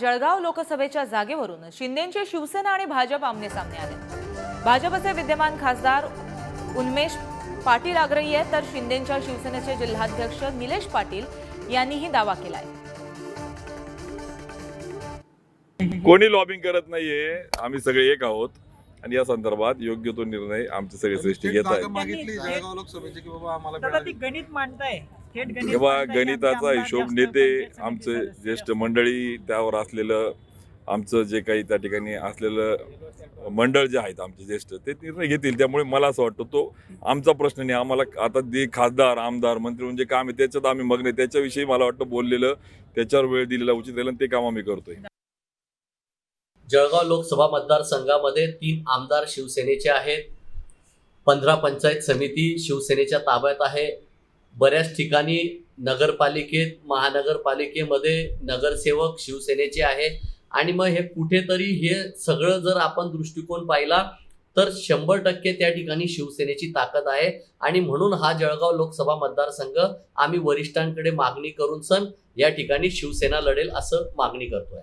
जळगाव लोकसभेच्या जागेवरून शिंदेचे शिवसेना आणि भाजप आमने सामने आले. भाजपचे विद्यमान खासदार उन्मेष पाटील आग्रही आहेत तर शिंदेच्या शिवसेनेचे जिल्हाध्यक्ष निलेश पाटील यांनीही दावा केलाय. कोणी लॉबिंग करत नाहीये आम्ही सगळे एक आहोत. आणि या संदर्भात योग्य तो निर्णय आमचे सगळे श्रेष्ठी घेत जागा आहेत मागितली जळगाव लोकसभेची की बाबा आम्हाला दादा ती मिळाली. गणित मांडताय. थेट गणित तेव्हा मांडताय की आमचे गणिताचा हिशोब नेते आमचे ज्येष्ठ मंडळी त्यावर असलेलं आमचं जे काही त्या ठिकाणी असलेलं मंडळ जे आहेत आमचे ज्येष्ठ ते निर्णय घेतील. त्यामुळे मला असं वाटतं तो आमचा प्रश्न नाही. आम्हाला आता जे खासदार आमदार मंत्री म्हणजे काम आहे त्याच्यात आम्ही मग नाही त्याच्याविषयी मला वाटतं बोललेलं त्याच्यावर वेळ दिलेला उचित राहील ते काम आम्ही करतोय. जळगाव लोकसभा मतदारसंघामध्ये तीन आमदार शिवसेनेचे आहेत. पंधरा पंचायत समिती शिवसेनेच्या ताब्यात आहे. बऱ्याच ठिकाणी नगरपालिकेत महानगरपालिकेमध्ये नगरसेवक शिवसेनेचे आहे. आणि मग हे कुठेतरी हे सगळं जर आपण दृष्टिकोन पाहिला तर शंभर टक्के त्या ठिकाणी शिवसेनेची ताकद आहे. आणि म्हणून हा जळगाव लोकसभा मतदारसंघ आम्ही वरिष्ठांकडे मागणी करून सन या ठिकाणी शिवसेना लढेल असं मागणी करतोय.